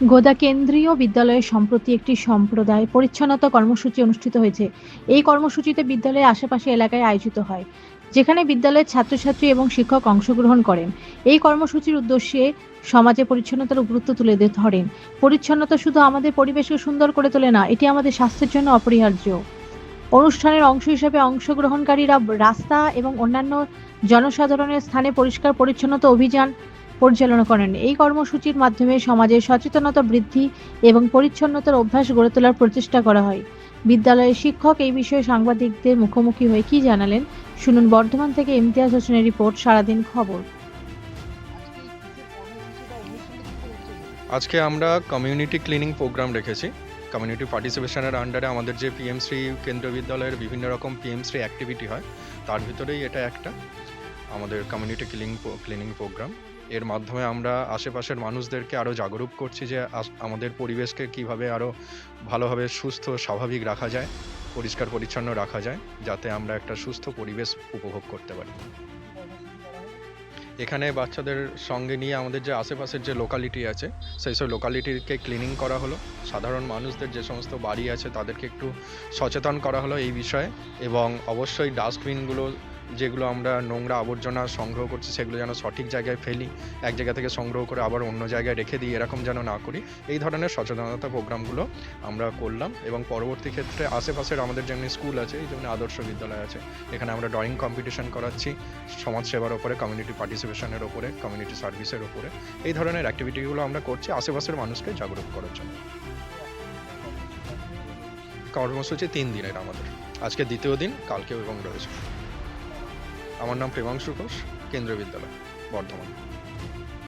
গোদা কেন্দ্রীয় বিদ্যালয়ে সম্প্রতি একটি সম্প্রদায় পরিচ্ছন্নতা কর্মসূচি অনুষ্ঠিত হয়েছে। এই কর্মসূচিতে বিদ্যালয়ের আশেপাশে এলাকায় আয়োজিত হয়, যেখানে বিদ্যালয়ের ছাত্রছাত্রী এবং শিক্ষক অংশগ্রহণ করেন। এই কর্মসূচির উদ্দেশ্যে সমাজে পরিচ্ছন্নতার গুরুত্ব তুলে ধরেন। পরিচ্ছন্নতা শুধু আমাদের পরিবেশকে সুন্দর করে তোলে না, এটি আমাদের স্বাস্থ্যের জন্য অপরিহার্য। অনুষ্ঠানের অংশ হিসেবে অংশগ্রহণকারীরা রাস্তা এবং অন্যান্য জনসাধারণের স্থানে পরিষ্কার পরিচ্ছন্নতা অভিযান পরিচালনা করেন। এই কর্মসূচির মাধ্যমে সমাজের সচেতনতা বৃদ্ধি এবং পরিচ্ছন্নতার অভ্যাস গড়ে তোলার প্রচেষ্টা করা হয়। বিদ্যালয়ের শিক্ষক এই বিষয়ে সাংবাদিকদের মুখোমুখি হয়ে কি জানালেন, শুনুন বর্ধমান থেকে ইমতিয়াজ হোসেনের রিপোর্ট, সারাদিন খবর। আজকে আমরা কমিউনিটি ক্লিনিং প্রোগ্রাম রেখেছি। কমিউনিটি পার্টিসিপেশনের আন্ডারে আমাদের যে পিএমশ্রী কেন্দ্রীয় বিদ্যালয়ের বিভিন্ন রকম পিএমশ্রী অ্যাক্টিভিটি হয়, তার ভিতরেই এটা একটা আমাদের কমিউনিটি ক্লিনিং ক্লিনিং প্রোগ্রাম এর মাধ্যমে আমরা আশেপাশের মানুষদেরকে আরও জাগরুক করছি যে আমাদের পরিবেশকে কীভাবে আরও ভালোভাবে সুস্থ, স্বাভাবিক রাখা যায়, পরিষ্কার, পরিচ্ছন্ন রাখা যায়, যাতে আমরা একটা সুস্থ পরিবেশ উপভোগ করতে পারি। এখানে বাচ্চাদের সঙ্গে নিয়ে আমাদের যে আশেপাশের যে লোকালিটি আছে, সেই সব লোকালিটিকে ক্লিনিং করা হলো। সাধারণ মানুষদের যে সমস্ত বাড়ি আছে, তাদেরকে একটু সচেতন করা হলো এই বিষয়ে এবং অবশ্যই ডাস্টবিনগুলো যেগুলো আমরা নোংরা আবর্জনা সংগ্রহ করছি, সেগুলো যেন সঠিক জায়গায় ফেলি, এক জায়গা থেকে সংগ্রহ করে আবার অন্য জায়গায় রেখে দিই, এরকম যেন না করি। এই ধরনের সচেতনতা প্রোগ্রামগুলো আমরা করলাম এবং পরবর্তী ক্ষেত্রে আশেপাশের আমাদের যেমনি স্কুল আছে, এই যেমনি আদর্শ বিদ্যালয় আছে, এখানে আমরা ড্রয়িং কম্পিটিশন করাচ্ছি, সমাজসেবার ওপরে কমিউনিটি পার্টিসিপেশনের ওপরে কমিউনিটি সার্ভিসের ওপরে। এই ধরনের অ্যাক্টিভিটিগুলো আমরা করছি, আশেপাশের মানুষকে জাগরুক করার জন্য। কর্মসূচি তিন দিনের আমাদের। আজকে দ্বিতীয় দিন, কালকেও এবং রয়েছে। আমার নাম প্রেমাংশু ঘোষ কেন্দ্রীয় বিদ্যালয় বর্ধমান।